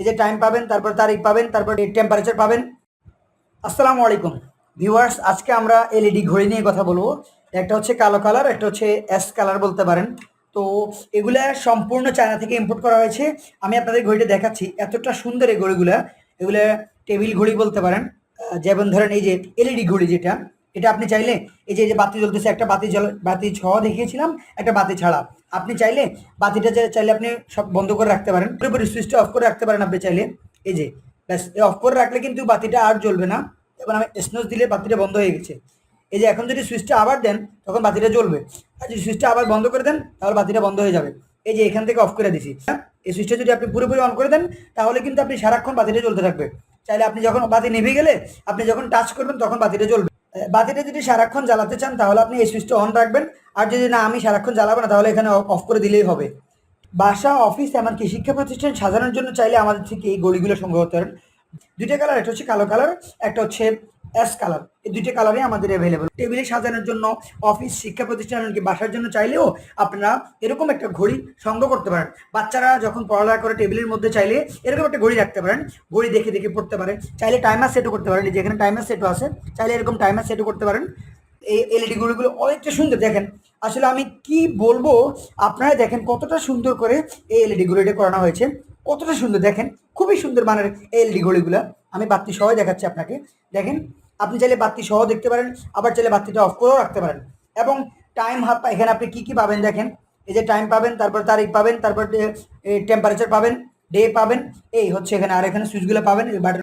এই যে টাইম পাবেন, তারপর তারিখ পাবেন, তারপর টেম্পারেচার পাবেন। আসসালামু আলাইকুম। ভিউয়ার্স আজকে আমরা এলইডি ঘড়ি নিয়ে কথা বলব। একটা হচ্ছে কালো কালার একটা হচ্ছে এস কালার বলতে পারেন। তো এগুলা সম্পূর্ণ চায়না থেকে ইম্পোর্ট করা হয়েছে। আমি আপনাদের ঘড়িটা দেখাচ্ছি। এতটা সুন্দর এই ঘড়িগুলা। এগুলা টেবিল ঘড়ি বলতে পারেন। যেমন ধরেন এই যে এলইডি ঘড়ি যেটা এটা আপনি চাইলে, এই যে এই যে বাতি জ্বলতেছে, একটা বাতি জল বাতি ছ দেখিয়েছিলাম, একটা বাতি ছাড়া। আপনি চাইলে বাতিটা চাইলে আপনি সব বন্ধ করে রাখতে পারেন। পুরোপুরি সুইচটা অফ করে রাখতে পারেন আপনি চাইলে। এই যে, ব্যাস, এই অফ করে রাখলে কিন্তু বাতিটা আর জ্বলবে না। এখন আমি স্নোজ দিলে বাতিটা বন্ধ হয়ে গেছে। এই যে, এখন যদি সুইচটা আবার দেন, তখন বাতিটা জ্বলবে। আর যদি সুইচটা আবার বন্ধ করে দেন, তাহলে বাতিটা বন্ধ হয়ে যাবে। এই যে, এখান থেকে অফ করে দিছি? এই সুইচটা যদি আপনি পুরোপুরি অন করে দেন, তাহলে কিন্তু আপনি সারাক্ষণ বাতিটা জ্বলতে থাকবে। চাইলে আপনি যখন বাতি নিভে গেলে, আপনি যখন টাচ করবেন, তখন বাতিটা জ্বলবে। বাতিটা যদি সারাক্ষণ জ্বালাতে চান, তাহলে আপনি এই সুইচটা অন রাখবেন। আর যদি না, আমি সারাক্ষণ জ্বালাবো না, তাহলে এখানে অফ করে দিলেই হবে। বাসা অফিস এমনকি শিক্ষা প্রতিষ্ঠান সাজানোর জন্য চাইলে আমাদের থেকে এই গলিগুলো সংগ্রহ করতে দুইটা কালার একটা হচ্ছে কালো কালার একটা হচ্ছে অ্যাশ কালার। এই দুইটা কালারই আমাদের অ্যাভেলেবল টেবিলে সাজানোর জন্য অফিস শিক্ষা প্রতিষ্ঠান, এমনকি বাসার জন্য চাইলেও আপনারা এরকম একটা ঘড়ি সংগ্রহ করতে পারেন। বাচ্চারা যখন পড়ালেখা করে টেবিলের মধ্যে চাইলে এরকম একটা ঘড়ি রাখতে পারেন। ঘড়ি দেখে দেখে পড়তে পারে চাইলে টাইমার সেটও করতে পারেন। যেখানে টাইমার সেটও আছে। চাইলে এরকম টাইমার সেটও করতে পারেন। এই এলইডি ঘড়িগুলো অনেকটা সুন্দর। দেখেন, আসলে আমি কি বলব? আপনারা দেখেন কতটা সুন্দর করে এই এলইডি ঘড়িটা করানো হয়েছে। কতটা সুন্দর। দেখেন, খুবই সুন্দর মানের এলইডি ঘড়িগুলো। আমি বাতি সহ দেখাচ্ছি আপনাকে। দেখেন, আপনি চাইলে বাতি সহ দেখতে পারেন, আবার চাইলে বাতিটা অফ করেও রাখতে পারেন। এবং টাইম হাফ এখানে আপনি কী কী পাবেন দেখেন? এই যে টাইম পাবেন, তারপর তারিখ পাবেন, তারপর টেম্পারেচার পাবেন ডে পাবেন, এই হচ্ছে এখানে, আর এখানে সুইচগুলো পাবেন, এই বাটন